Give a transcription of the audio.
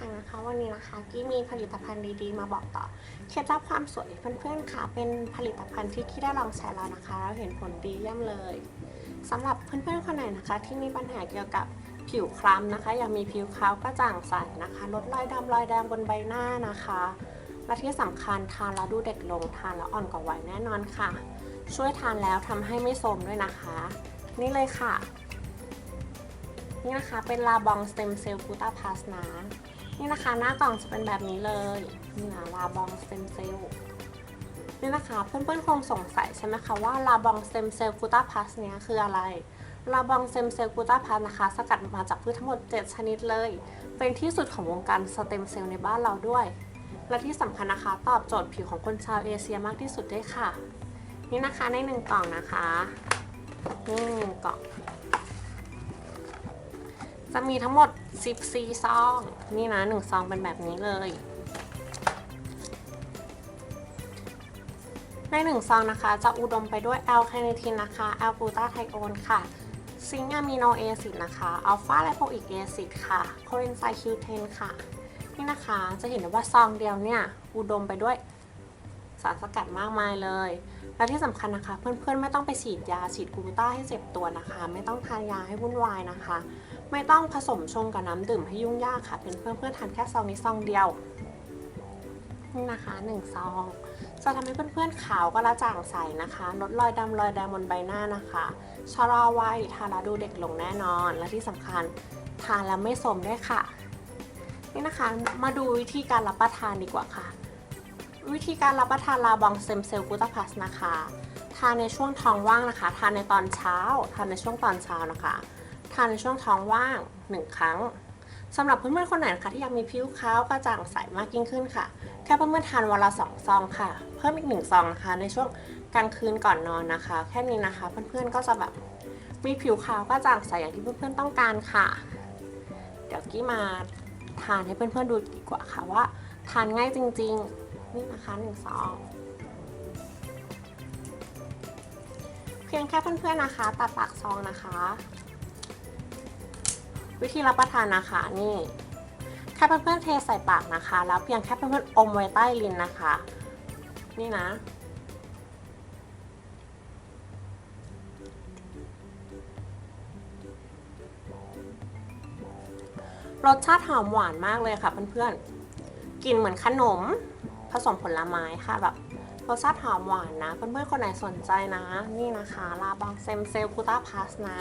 ครั้งนะคะ วันนี้นะคะกี้มีผลิตภัณฑ์ดีๆ มาบอกต่อ เคล็ดลับความสวยเพื่อนๆค่ะ เป็นผลิตภัณฑ์ที่กี้ได้ลองใช้แล้วนะคะแล้วเห็นผลดีเยี่ยมเลยสำหรับเพื่อนๆคนไหนนะคะ ที่มีปัญหาเกี่ยวกับผิวคล้ำนะคะ อยากมีผิวขาวกระจ่างใสนะคะ ลดรอยดำรอยแดงบนใบหน้านะคะ และที่สำคัญทานแล้วดูเด็กลงทานแล้วอ่อนกว่าวัยแน่นอนค่ะ ช่วยทานแล้วทำให้ไม่โทรมด้วยนะคะ นี่เลยค่ะนี่นะคะเป็นลาบองสเต็มเซลล์กูตาพาสนะ นี่นะคะหน้ากล่องจะเป็นแบบนี้เลยนี่นะลาบองสเต็มเซลล์นี่นะคะเพื่อนๆคงสงสัยใช่ไหมคะว่าลาบองสเต็มเซลล์กูตาพาสเนี้ยคืออะไรลาบองสเต็มเซลล์กูตาพาสนะคะ สกัดมาจากพืชทั้งหมด 7 ชนิดเลย เป็นที่สุดของวงการสเต็มเซลล์ในบ้านเราด้วย และที่สำคัญนะคะ ตอบโจทย์ผิวของคนชาวเอเชียมากที่สุดด้วยค่ะ นี่นะคะในหนึ่งกล่องนะคะนี่หนึ่งกล่อง จะมีทั้งหมด 14 ซอง นี่นะ 1 ซองเป็นแบบนี้เลย ใน 1 ซองนะคะ จะอุดมไปด้วยแอลคาเนทินนะคะแอลกูตาไทโอนค่ะซิงค์อะมิโนเอซิดนะคะอัลฟาไลโปอิกเอซิดค่ะโคเอนไซคิวเทนค่ะ นี่นะคะจะเห็นได้ว่าซองเดียวเนี่ย อุดมไปด้วย สารสกัดมากมายเลย และที่สำคัญนะคะ เพื่อนๆไม่ต้องไปฉีดยาฉีดกลูต้าให้เจ็บตัวนะคะ ไม่ต้องทานยาให้วุ่นวายนะคะ ไม่ต้องผสมชงกับน้ำดื่มให้ยุ่งยากค่ะเพื่อนเพื่อนทานแค่ซองนี้ซองเดียวนะคะหนึ่งซองจะทำให้เพื่อนๆขาวก็ระจ่างใสนะคะ ลดรอยดำรอยแดงบนใบหน้านะคะชะลอวัยทานแล้วดูเด็กลงแน่นอน และที่สำคัญทานแล้วไม่สมด้วยค่ะ นี่นะคะมาดูวิธีการรับประทานดีกว่าค่ะ วิธีการรับประทานลาบองเซมเซลกูตาพัสนะคะ ทานในช่วงท้องว่างนะคะ ทานในตอนเช้า ทานในช่วงตอนเช้านะคะ ทานในช่วงท้องว่าง 1 ครั้งสำหรับเพื่อนๆคนไหนนะคะที่อยากมีผิวขาวกระจ่างใสมากยิ่งขึ้นค่ะ แค่เพื่อนๆทานวันละ2ซองค่ะ เพิ่มอีก1ซองนะคะ ในช่วงกลางคืนก่อนนอนนะคะ แค่นี้นะคะเพื่อนๆก็จะแบบมีผิวขาวกระจ่างใสอย่างที่เพื่อนๆต้องการค่ะ เดี๋ยวกี้มาทานให้เพื่อนๆดูดีกว่าค่ะว่า ทานง่ายจริง ๆ นี่นะคะ1ซองเพียงแค่เพื่อนๆนะคะตัดปากซองนะคะ วิธีรับประทานนะคะนี่แค่เพื่อนๆเทใส่ปากนะคะ แล้วเพียงแค่เพื่อนๆอมไว้ใต้ลิ้นนะคะ นี่นะรสชาติหอมหวานมากเลยค่ะเพื่อนๆกลิ่นเหมือนขนม ผสมผลไม้ค่ะแบบรสชาติหอมหวานนะ เพื่อนๆคนไหนสนใจนะ นี่นะคะลาบองเซมเซลกูตาพาสนะ